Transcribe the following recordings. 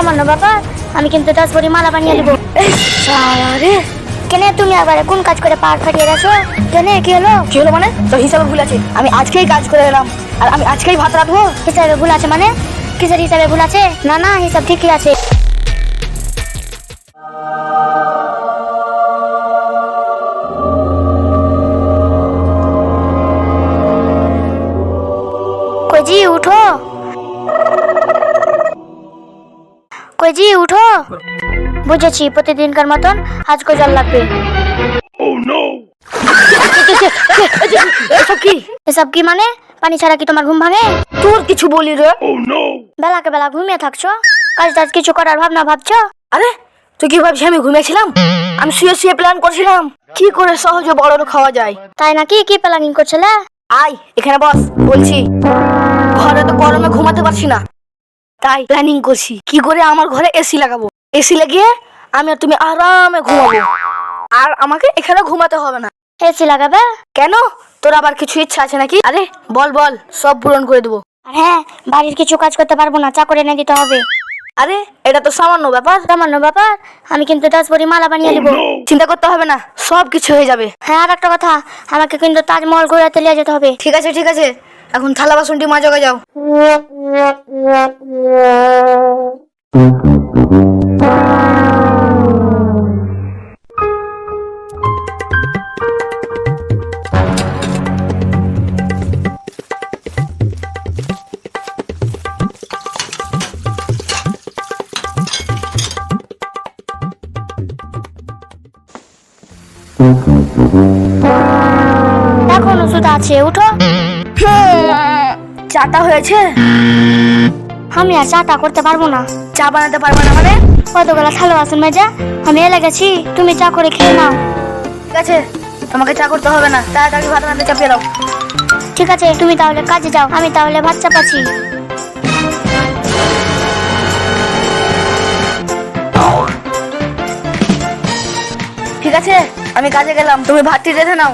সামান্য ব্যাপার আমি কিন্তু দশ ভরি মালা বানিয়ে নেব। আরে কেন তুমি একবারে কোন কাজ করে পার ফাটিয়ে গেছো? কেন কি হলো? কি হলো মানে? তোর হিসাবে ভুল আছে। আমি আজকেই কাজ করে এলাম। আর আমি আজকেই ভাত রাখব হিসাবে ভুল আছে মানে? কিসের হিসাবে ভুল আছে? না না হিসাব ঠিকই আছে। কইজি উঠো। কইজি উঠো। বুঝেছি প্রতিদিনকার মতন আজকে জল লাগবে। এসব কি? এসব কি মানে? পানি ছাড়া কি তোমার ঘুম ভাঙে? তোর কিছু বলি রে। বেলাকে বেলা ঘুমিয়ে থাকছো? কাজ টাজ কিছু করার ভাবনা ভাবছ? আরে তুই কি ভাবছিস আমি ঘুমিয়েছিলাম? আমি শুয়ে শুয়ে প্ল্যান করছিলাম। কি করে সহজে বড় খাওয়া যায়? তাই নাকি? কি প্ল্যানিং করছিলে? আয় এখানে বস বলছি। ঘরে তো গরমে ঘুমাতে পারছি না। তাই প্ল্যানিং করছি। কি করে আমার ঘরে এসি লাগাবো? এসি লাগিয়ে আমি আর তুমি আরামে ঘুমাবো। আর আমাকে এখানে ঘুমাতে হবে না। এসি লাগাবে? কেন? তোর আবার কিছু ইচ্ছা আছে নাকি? আরে বল বল সব পূরণ করে দেবো। আর হ্যাঁ বাড়ির কিছু কাজ করতে পারব না চাকর এনে দিতে হবে। আরে এটা তো সামান্য ব্যাপার। সামান্য ব্যাপার আমি কিন্তু দশ ভরি মালা বানিয়ে নেব চিন্তা করতে হবে না সব কিছু হয়ে যাবে। হ্যাঁ আর একটা কথা আমাকে কিন্তু তাজমহল ঘোরাতে নিয়ে যেতে হবে। ঠিক আছে ঠিক আছে। এখন থালা বাসনটি মাজা যাও। এখন ওষুধ আছে উঠো। চাটা হয়েছে? আমি আর চাটা করতে পারব না। চা বানাতে পারব না মানে? কতগুলো থালো বাসন মেজা আমি এলে গেছি তুমি চা করে খেয়ে নাও। ঠিক আছে তোমাকে চা করতে হবে না। তাড়াতাড়ি ভাত রান্নাতে চাপিয়ে দাও। ঠিক আছে তুমি তাহলে কাজে যাও আমি তাহলে ভাত চাপাচ্ছি। ঠিক আছে আমি কাজে গেলাম তুমি ভাতটি রেঁধে নাও।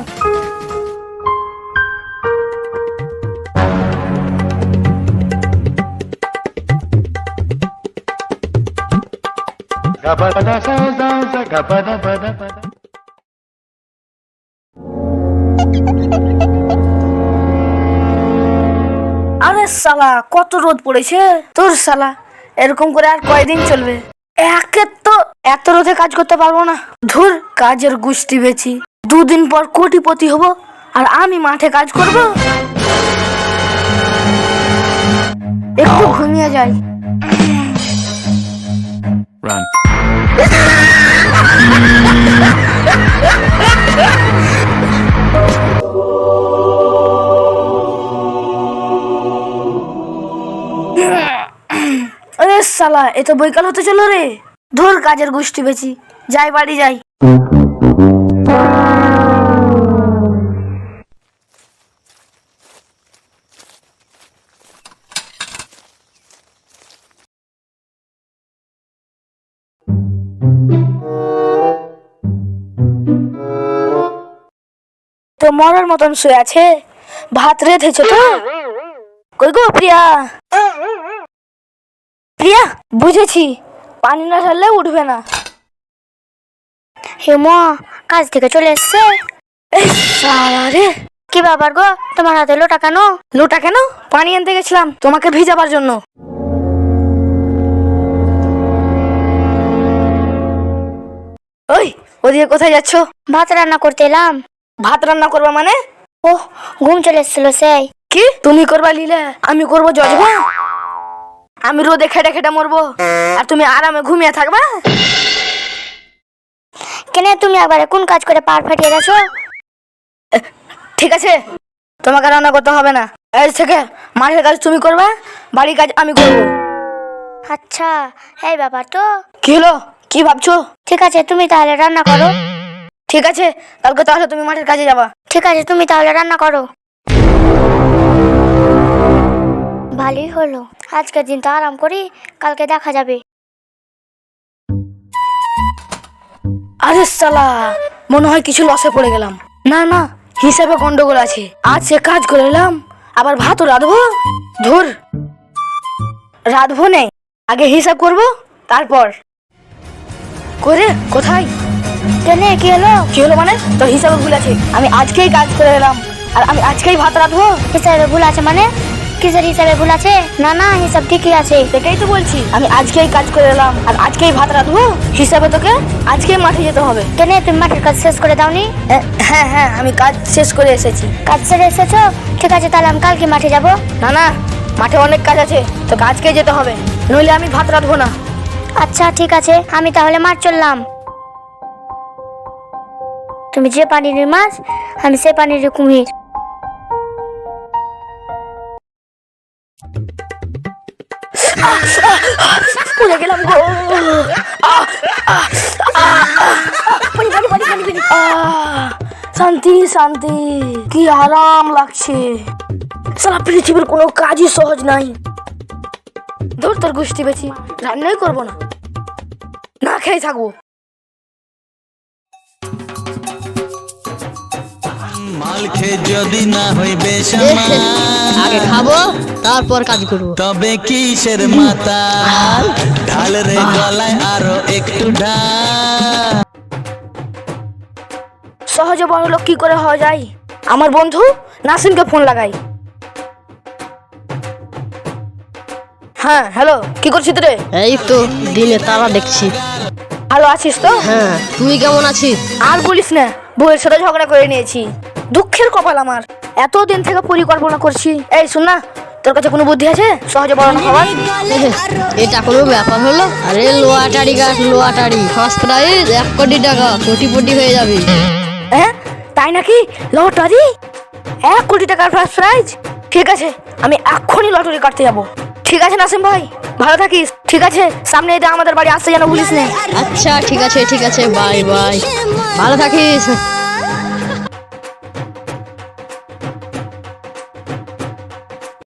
আরে সালা কত রোদ পড়েছে? তোর সালা এরকম করে আর কয়দিন চলবে? একে তো এত রোদে কাজ করতে পারব না। ধুর, কাজের গুষ্টি বেছি দুদিন পর কোটিপতি হব, আর আমি মাঠে কাজ করব? একটু ঘুমিয়ে যাই। সালা এ তো বৈকাল হতে চলো রে। ধুর কাজের গুষ্টি বেছি যাই, বাড়ি যাই। তো মরার মতন শুয়ে আছে? ভাত রেঁধেছে তো? কই গো প্রিয়া? প্রিয়া বুঝেছি। পানি না ঢাললে উঠবে না। হেমো কাজ থেকে চলে এসছে? এই সালা রে কি ব্যাপার গো? তোমার হাতে লোটা কেন? লোটা কেন? পানি আনতে গেছিলাম তোমাকে ভিজাবার জন্য। ওই ওদিকে কোথায় যাচ্ছ? ভাত রান্না করতে এলাম। ভাত রান্না করবা মানে? ও ঘুম চলে এসেছিল সেই। কি? তুমি করবা লীলা? আমি করব জজবা? আমি রোদে খেটে খেটে মরবো। আর তুমি আরামে ঘুমিয়ে থাকবা? কেন তুমি একবারে কোন কাজ করে পার ফাটিয়ে গেছো? ঠিক আছে তোমাকে রান্না করতে হবে না। আজ থেকে মাঠের কাজ তুমি করবা বাড়ির কাজ আমি করব। আচ্ছা এই ব্যাপার তো। কি হলো? কি ভাবছ? ঠিক আছে তুমি তাহলে রান্না করো। ঠিক আছে কালকে তাহলে তুমি মাঠের কাজে যাবা। ঠিক আছে তুমি তাহলে রান্না করো। ভালোই হলো। আজকের দিন তো আরাম করি কালকে দেখা যাবে। আরে সালা মনে হয় কিছু লসে পড়ে গেলাম। না না হিসাবে গন্ডগোল আছে। আজ সে কাজ করে এলাম আবার ভাতও রাঁধবো। ধুর। রাঁধবো নেই আগে হিসাব করব তারপর। করে কোথায়? কেনে কি হলো কি হলো মানে? তোর হিসাবে ভুল আছে। আমি আজকেই কাজ করে এলাম আর আমি আজকেই ভাত রাঁধবো। হিসাবে ভুল আছে মানে? কিসের হিসাবে ভুল আছে? না না হিসাব ঠিকই আছে। সেটাই তো বলছি। আমি আজকেই কাজ করে এলাম আর আজকেই ভাত রাঁধবো। হিসাবে তোকে আজকেই মাঠে যেতে হবে। কেনে তুমি মাঠের কাজ শেষ করে দাওনি? হ্যাঁ হ্যাঁ আমি কাজ শেষ করে এসেছি। কাজ সেরে এসেছ? ঠিক আছে তাহলে আমি কালকে মাঠে যাব। না না মাঠে অনেক কাজ আছে তো আজকেই যেতে হবে। নইলে আমি ভাত রাঁধবো না। আচ্ছা ঠিক আছে আমি তাহলে মাঠ চললাম। তুমি যে পানির মাছ আমি সে পানির কুমির। পুড়ে গেলাম গো। শান্তি শান্তি কি আরাম লাগছে। সারা পৃথিবীর কোনো কাজই সহজ নাই। ধর তোর গুষ্টি বেছি রান্নাই করব না। না খেয়ে থাকব। মাল খেয়ে যদি না হইবে আগে খাব? তারপর কাজ করব। তবে কিসের মাতা ঢাল রে গলায় আরও একটু ঢাল। সহজে বড় লোক কি করে হওয়া যায়? আমার বন্ধু নাসিমকে ফোন লাগাই। হ্যাঁ হ্যালো কি করছিস রে? এই তো দিনে তারা দেখছি। ভালো আছিস তো? হ্যাঁ তুই কেমন আছিস? আর বলিস না বউয়ের সাথে ঝগড়া করে নিয়েছি। দুঃখের কপাল আমার। এতদিন থেকে পরিকল্পনা করছি। এই শোন না তোর কাছে কোনো বুদ্ধি আছে? সহজে বড় না হওয়ার? এটা কোনো ব্যাপার হলো? আরে লোয়াটারি গাছ লোয়াটারি ফার্স্ট প্রাইজ এক কোটি টাকা কোটিপটি হয়ে যাবে। হ্যাঁ তাই নাকি? লটারি? এক কোটি টাকার ফার্স্ট প্রাইজ? ঠিক আছে আমি এক্ষুনি লটারি কাটতে যাব। ঠিক আছে নাসিম ভাই? ভালো থাকিস? ঠিক আছে সামনে এটা আমাদের বাড়ি আসতে যেন ভুলিস না। আচ্ছা ঠিক আছে ঠিক আছে বাই বাই। ভালো থাকিস।